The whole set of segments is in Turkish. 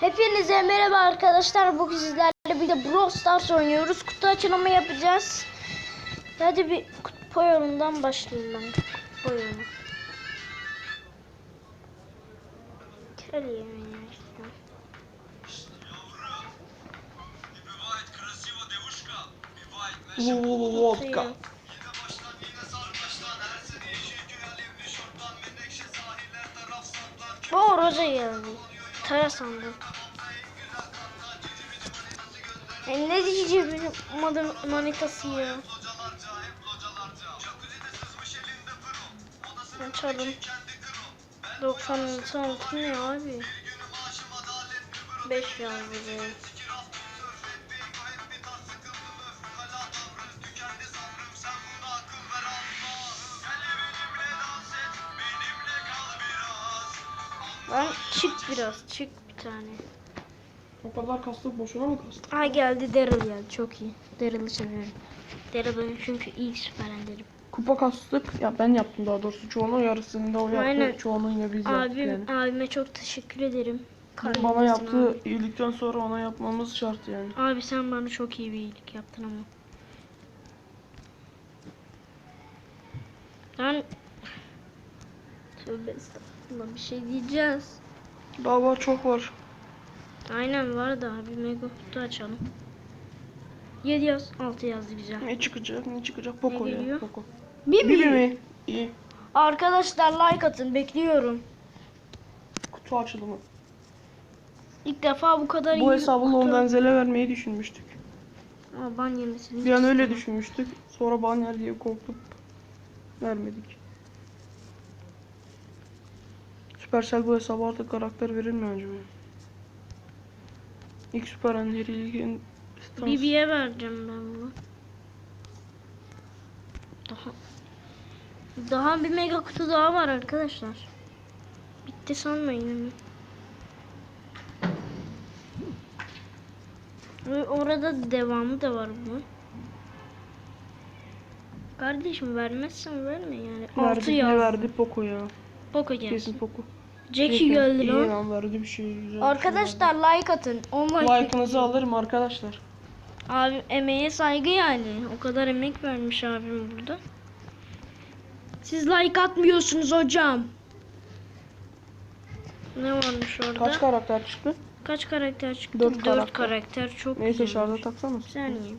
Hepinize merhaba arkadaşlar. Bugün sizlerle bir de Brawl Stars oynuyoruz. Kutu açılımı yapacağız. Hadi bir kutu yolundan başlayayım ben. Kutu yolu. Gel yemeğe işte. Бывает красиво девушка, бывает Vodka. Yine baştan yine sar baştan Her sene yeşil güvenli şorttan Menekşe sahiller taraf saplar Bu Roza geldi. Tara sandım. E ne diyeceğim benim manitası ya. Kro 96 altı ne abi? Günü maaşım adalet bir bro 5 yazdı. Lan çık biraz çık bir tane. O kadar kastık boşuna mı kastık? Ay geldi Daryl geldi çok iyi. Daryl'ı seviyorum. Daryl benim çünkü ilk süperenlerim. Kupa kastık. Ya ben yaptım daha doğrusu. Çoğunun yarısını da o yaptı. Aynen. Çoğunun yine biz yaptık Abim, yani. abime çok teşekkür ederim. Bana Kahretmesin yaptığı abi. iyilikten sonra ona yapmamız şart yani. Abi sen bana çok iyi bir iyilik yaptın ama. Lan Tövbe estağfurullah bir şey diyeceğiz. Daha var çok var. Aynen var da abi mega kutu açalım. 7 yaz 6 yazdı güzel. Ne çıkacak ne çıkacak? Poco Ne ya. geliyor? Poco. Bibi. Bibi mi? İyi. Arkadaşlar like atın bekliyorum. Kutu açılımı. İlk defa bu kadar iyi Bu hesabı kutu- Londenzel'e vermeyi düşünmüştük. Ama ban yemesini Bir an hiç öyle istemem. düşünmüştük. Sonra ban yer diye korkup vermedik. Supercell bu hesaba artık karakter verir mi önce mi? İlk Süper Ender'i ilk Stans- Bibi'ye vereceğim ben bunu. Daha daha bir mega kutu daha var arkadaşlar. Bitti sanmayın. Ve orada devamı da var bunun. Kardeşim vermezsen verme yani. Altı Verdi, ne verdi? Poco ya. Poco Kesin gelsin. Poco. Jackie geldi lan. lan verdi bir şey güzel. bir şey Arkadaşlar like atın. Like. Like'ınızı alırım arkadaşlar. Abi emeğe saygı yani. O kadar emek vermiş abim burada. Siz like atmıyorsunuz hocam. Ne varmış orada? Kaç karakter çıktı? Kaç karakter çıktı? Dört Dört karakter. karakter. Çok Neyse güzelmiş. şarja taksana. Saniye.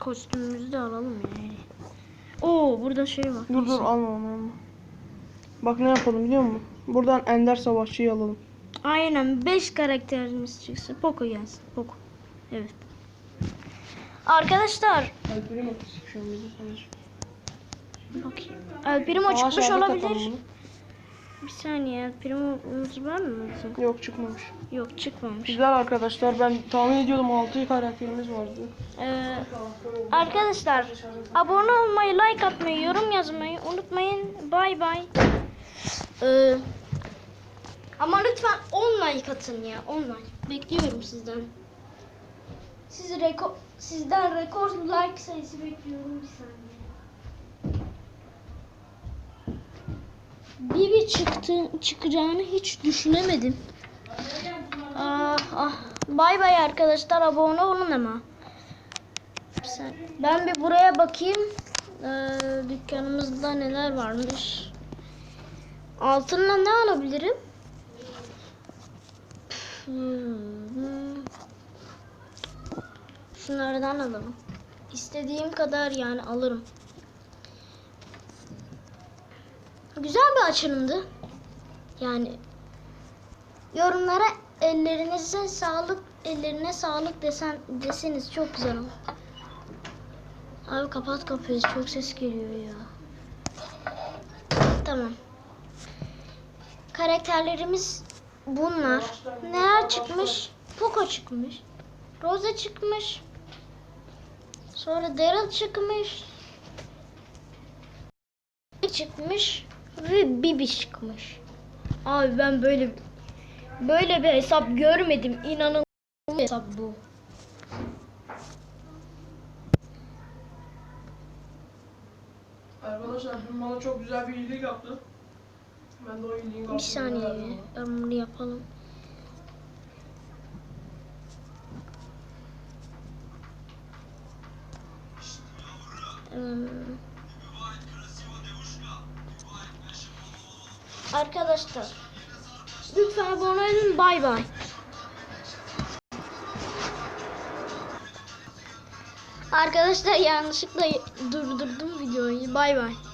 Kostümümüzü de alalım yani. Oo burada şey var. Dur dur alma alma. Bak ne yapalım biliyor musun? Buradan Ender Savaşçı'yı alalım. Aynen 5 karakterimiz çıksın. Poco gelsin. Poco. Evet. Arkadaşlar Alper'e mi şu an bakayım. El Primo Aa, çıkmış olabilir. Bir saniye El Primo'muz var mı? bizim? Yok çıkmamış. Yok çıkmamış. Güzel arkadaşlar ben tahmin ediyordum 6 karakterimiz vardı. Ee, arkadaşlar abone olmayı, like atmayı, yorum yazmayı unutmayın. Bay bay. Ee, ama lütfen 10 like atın ya. 10 like. Bekliyorum sizden. Siz rekor, sizden rekor like sayısı bekliyorum bir saniye. Bibi çıktı çıkacağını hiç düşünemedim. Ah ah. Bay bay arkadaşlar abone olun ama. Ben bir buraya bakayım. Ee, dükkanımızda neler varmış. Altınla ne alabilirim? Şunlardan alalım. İstediğim kadar yani alırım. Güzel bir açılımdı. Yani yorumlara ellerinize sağlık, ellerine sağlık desen deseniz çok güzel olur. Abi kapat kapıyı çok ses geliyor ya. Karakterlerimiz bunlar. Neler çıkmış? Poco çıkmış. Rosa çıkmış. Sonra Daryl çıkmış. çıkmış ve Bibi çıkmış. Abi ben böyle böyle bir hesap görmedim. İnanılmaz bir hesap bu. Arkadaşlar dün bana çok güzel bir iyilik yaptı. Bir saniye. Ben bunu yapalım. Arkadaşlar lütfen abone olun. Bay bay. Arkadaşlar yanlışlıkla durdurdum videoyu. Bay bay.